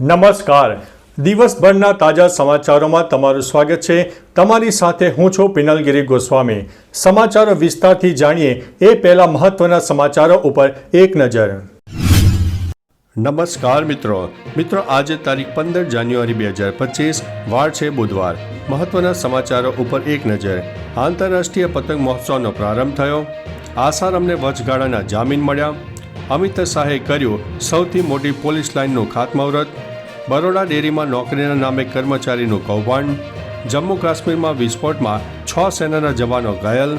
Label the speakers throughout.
Speaker 1: નમસ્કાર. દિવસભરના તાજા સમાચારોમાં તમારું સ્વાગત છે. તમારી સાથે હું છું પિનલગીરી ગોસ્વામી. સમાચારો વિસ્તારથી જાણીએ એ પહેલા મહત્વના સમાચારો ઉપર એક નજર. નમસ્કાર મિત્રો. મિત્રો, આજે તારીખ પંદર જાન્યુઆરી બે હજાર પચીસ, વાર છે બુધવાર. મહત્વના સમાચારો ઉપર એક નજર. આંતરરાષ્ટ્રીય પતંગ મહોત્સવનો પ્રારંભ થયો. આસારામને વચગાળાના જામીન મળ્યા. અમિત શાહે કર્યું સૌથી મોટી પોલીસ લાઇનનું ખાતમુહૂર્ત. બરોડા ડેરીમાં નોકરીના નામે કર્મચારીનું કૌભાંડ, જમ્મુ કાશ્મીરમાં વિસ્ફોટમાં છ સેનાના જવાનો ઘાયલ,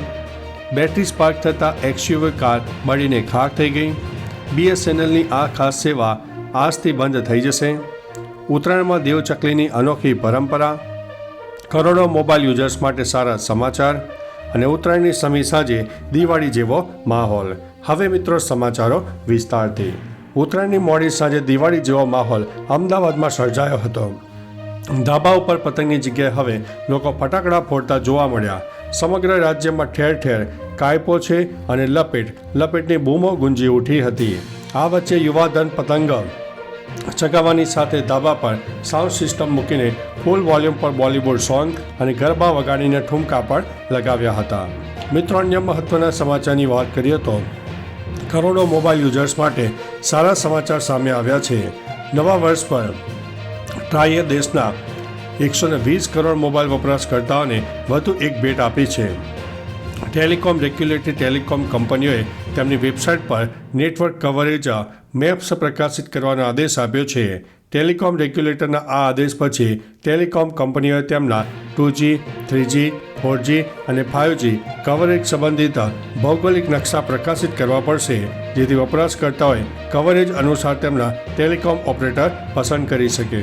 Speaker 1: બેટરી સ્પાર્ક થતાં એક્સયુવી કાર મળીને ખાક થઈ ગઈ. બીએસએનએલની આ ખાસ સેવા આજથી બંધ થઈ જશે. ઉત્તરાયણમાં દેવચકલીની અનોખી પરંપરા, કરોડો મોબાઈલ યુઝર્સ માટે સારા સમાચાર અને ઉત્તરાયણની સમી સાંજે દિવાળી જેવો માહોલ. હવે મિત્રો સમાચારો વિસ્તારથી. ઉત્તરાયણની મોડી સાંજે દિવાળી જેવો માહોલ અમદાવાદમાં સર્જાયો હતો. ધાબા ઉપર પતંગની જગ્યાએ હવે લોકો ફટાકડા ફોડતા જોવા મળ્યા. સમગ્ર રાજ્યમાં ઠેર ઠેર કાયપો છે અને લપેટ, લપેટની બૂમો ગુંજી ઉઠી હતી. આ વચ્ચે યુવાધન પતંગ ચગાવવાની સાથે ધાબા પર સાઉન્ડ સિસ્ટમ મૂકીને ફૂલ વોલ્યુમ પર બોલિવૂડ સોંગ અને ગરબા વગાડીને ઠુમકા પણ લગાવ્યા હતા. મિત્રો, અન્ય મહત્વના સમાચારની વાત કરીએ તો કરોડો મોબાઈલ યુઝર્સ માટે સારા સમાચાર સામે આવ્યા છે. નવા વર્ષ પર ટ્રાઈએ દેશના એકસો વીસ કરોડ મોબાઈલ વપરાશકર્તાઓને વધુ એક ભેટ આપી છે. ટેલિકોમ રેગ્યુલેટરી ટેલિકોમ કંપનીઓએ તેમની વેબસાઇટ પર નેટવર્ક કવરેજ મેપ્સ પ્રકાશિત કરવાનો આદેશ આપ્યો છે. ટેલિકોમ રેગ્યુલેટરના આ આદેશ પછી ટેલિકોમ કંપનીઓએ તેમના two G three G, four G અને ફાઇવજી કવરેજ સંબંધિત ભૌગોલિક નકશા પ્રકાશિત કરવા પડશે, જેથી વપરાશકર્તાઓએ કવરેજ અનુસાર તેમના ટેલિકોમ ઓપરેટર પસંદ કરી શકે.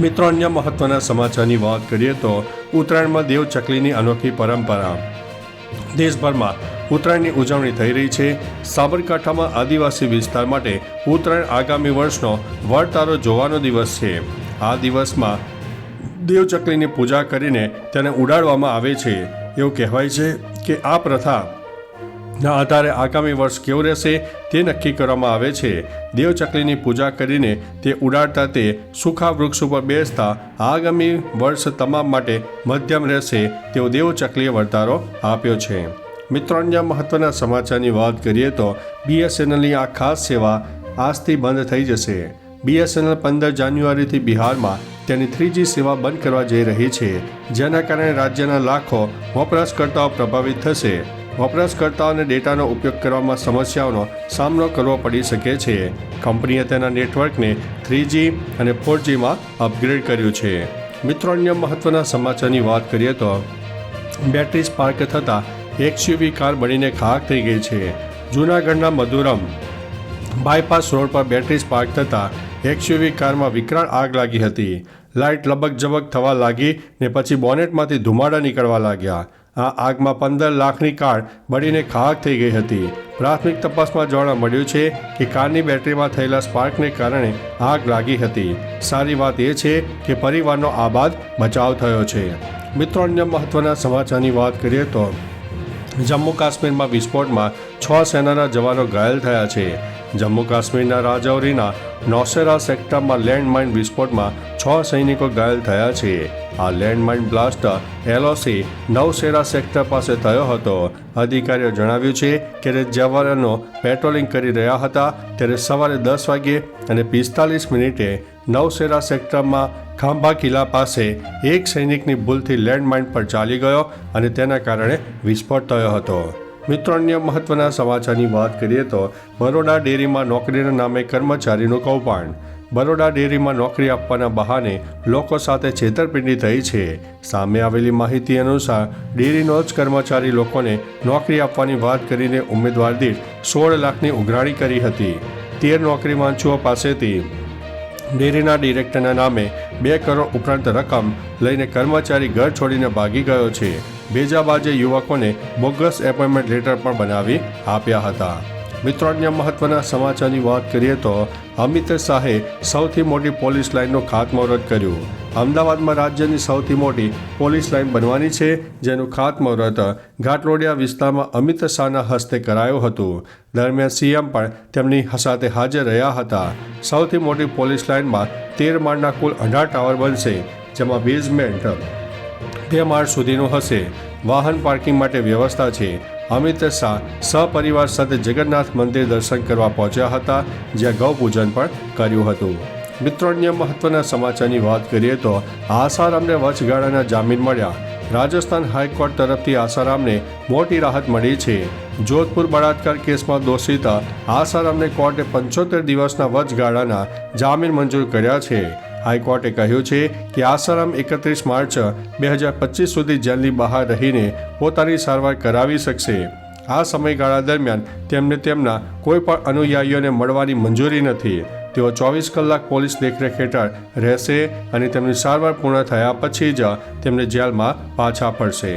Speaker 1: મિત્રો, અન્ય મહત્વના સમાચારની વાત કરીએ તો ઉત્તરાયણમાં દેવ ચકલીની અનોખી પરંપરા. દેશભરમાં ઉત્તરાયણની ઉજવણી થઈ રહી છે. સાબરકાંઠામાં આદિવાસી વિસ્તાર માટે ઉત્તરાયણ આગામી વર્ષનો વરતારો જોવાનો દિવસ છે. આ દિવસમાં દેવચકલીની પૂજા કરીને તેને ઉડાડવામાં આવે છે. એવું કહેવાય છે કે આ પ્રથા ના આધારે આગામી વર્ષ કેવું રહેશે તે નક્કી કરવામાં આવે છે. દેવચકલીની પૂજા કરીને તે ઉડાડતા તે સુખા વૃક્ષ ઉપર બેસતા આગામી વર્ષ તમામ માટે મધ્યમ રહેશે તેવો દેવચકલીએ વર્તારો આપ્યો છે. મિત્રો અન્ય મહત્વના સમાચારની વાત કરીએ તો બીએસએનએલની આ ખાસ સેવા આજથી બંધ થઈ જશે. બીએસએનએલ પંદર જાન્યુઆરીથી બિહારમાં તેની થ્રીજી સેવા બંધ કરવા જઈ રહી છે, જેના કારણે રાજ્યના લાખો વપરાશકર્તાઓ પ્રભાવિત થશે. વપરાશકર્તાઓને ડેટાનો ઉપયોગ કરવામાં સમસ્યાઓનો સામનો કરવો પડી શકે છે. કંપનીએ તેના નેટવર્કને થ્રીજી અને ફોરજીમાં અપગ્રેડ કર્યું છે. મિત્રો અન્ય મહત્વના સમાચારની વાત કરીએ તો બેટરી સ્પાર્ક થતાં એક્સયુવી કાર બનીને ખાક થઈ ગઈ છે. જૂનાગઢના મધુરમ બાયપાસ રોડ પર બેટરી સ્પાર્ક થતાં એક્સયુવી કારમાં વિકરાળ આગ લાગી હતી. લાઇટ લબક ઝબક થવા લાગી ને પછી બોનેટમાંથી ધુમાડા નીકળવા લાગ્યા. આ આગમાં પંદર લાખની કાર બળીને ખાક થઈ ગઈ હતી. પ્રાથમિક તપાસમાં જાણવા મળ્યું છે કે કારની બેટરીમાં થયેલા સ્પાર્કને કારણે આગ લાગી હતી. સારી વાત એ છે કે પરિવારનો આબાદ બચાવ થયો છે. મિત્રો, અન્ય મહત્વના સમાચારની વાત કરીએ તો જમ્મુ કાશ્મીરમાં વિસ્ફોટમાં છ સેનાના જવાનો ઘાયલ થયા છે. જમ્મુ કાશ્મીરના રાજૌરીના નોસેરા સેક્ટરમાં લેન્ડમાઇન વિસ્ફોટમાં છ સૈનિકો ઘાયલ થયા છે. આ landmine blast LOC Nowshera sector પાસે થયો હતો. અધિકારીઓ જણાવ્યું છે કે જવાનો પેટ્રોલિંગ કરી રહ્યા હતા, ત્યારે સવારે દસ વાગ્યે અને પિસ્તાલીસ મિનિટે નવસેરા સેક્ટરમાં ખાંભા કિલ્લા પાસે એક સૈનિકની ભૂલથી લેન્ડમાઇન પર ચાલી ગયો અને તેના કારણે વિસ્ફોટ થયો હતો. મિત્રો, અન્ય મહત્વના સમાચારની વાત કરીએ તો બરોડા ડેરીમાં નોકરીના નામે કર્મચારીનું કૌભાંડ. બરોડા ડેરીમાં નોકરી આપવાના બહાને લોકો સાથે છેતરપિંડી થઈ છે. સામે આવેલી માહિતી અનુસાર ડેરીનો જ કર્મચારી લોકોને નોકરી આપવાની વાત કરીને ઉમેદવાર દીઠ સોળ લાખની ઉઘરાણી કરી હતી. તેર નોકરી વાંચુઓ પાસેથી ડેરીના ડિરેક્ટરના નામે બે કરોડ ઉપરાંત રકમ લઈને કર્મચારી ઘર છોડીને ભાગી ગયો છે. બેજાબાજે યુવકોને બોગસ એપોઇન્ટમેન્ટ લેટર પણ બનાવી આપ્યા હતા. મિત્રો અન્ય મહત્વના સમાચારની વાત કરીએ તો અમિત શાહે સૌથી મોટી પોલીસ લાઇનનું ખાતમુહૂર્ત કર્યું. અમદાવાદમાં રાજ્યની સૌથી મોટી પોલીસ લાઇન બનવાની છે, જેનું ખાતમુહૂર્ત ઘાટલોડિયા વિસ્તારમાં અમિત શાહના હસ્તે કરાયું હતું. દરમિયાન સીએમ પણ તેમની સાથે હાજર રહ્યા હતા. સૌથી મોટી પોલીસ લાઇનમાં તેર માળના કુલ અઢાર ટાવર બનશે, જેમાં બેઝમેન્ટ બે માળ સુધીનું હશે. વાહન પાર્કિંગ માટે વ્યવસ્થા છે. અમિત શાહ સહપરિવાર સાથે જગન્નાથ મંદિર દર્શન કરવા પહોંચ્યા હતા, જ્યાં ગૌપૂજન પણ કર્યું હતું. મિત્રો અન્ય મહત્વના સમાચારની વાત કરીએ તો આસારામને વચગાળાના જામીન મળ્યા. રાજસ્થાન હાઈકોર્ટ તરફથી આસારામને મોટી રાહત મળી છે. જોધપુર બળાત્કાર કેસમાં દોષિત આસારામને કોર્ટે પંચોતેર દિવસના વચગાળાના જામીન મંજૂર કર્યા છે. હાઈકોર્ટે કહ્યું છે કે આસારામ એકત્રીસ માર્ચ બે હજાર પચીસ સુધી જેલની બહાર રહીને પોતાની સારવાર કરાવી શકશે. આ સમયગાળા દરમિયાન તેમને તેમના કોઈ પણ અનુયાયીઓને મળવાની મંજૂરી નથી. તેઓ ચોવીસ કલાક પોલીસ દેખરેખ હેઠળ રહેશે અને તેમની સારવાર પૂર્ણ થયા પછી જ તેમને જેલમાં પાછા પડશે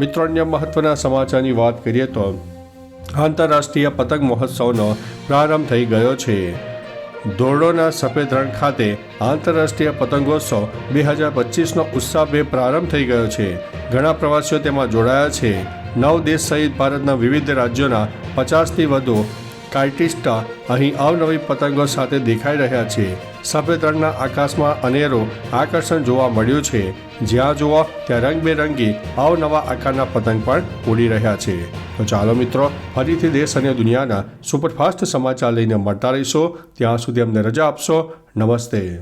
Speaker 1: મિત્રો, અન્ય મહત્વના સમાચારની વાત કરીએ તો આંતરરાષ્ટ્રીય પતંગ મહોત્સવનો પ્રારંભ થઈ ગયો છે. ધોરડોના સફેદ રણ ખાતે આંતરરાષ્ટ્રીય પતંગોત્સવ બે હજાર પચીસનો ઉત્સાહભેર પ્રારંભ થઈ ગયો છે. ઘણા પ્રવાસીઓ તેમાં જોડાયા છે. નવ દેશ સહિત ભારતના વિવિધ રાજ્યોના પચાસથી વધુ કાર્ટિસ્ટા અહીં અવનવી પતંગો સાથે દેખાઈ રહ્યા છે. સફેદ રંગના આકાશમાં અનેરું આકર્ષણ જોવા મળ્યું છે. જ્યાં જુઓ ત્યાં રંગબેરંગી અવનવા આકારના પતંગ પણ ઉડી રહ્યા છે. તો ચાલો મિત્રો, ફરીથી દેશ અને દુનિયાના સુપરફાસ્ટ સમાચાર લઈને મળતા રહીશો. ત્યાં સુધી અમને રજા આપશો. નમસ્તે.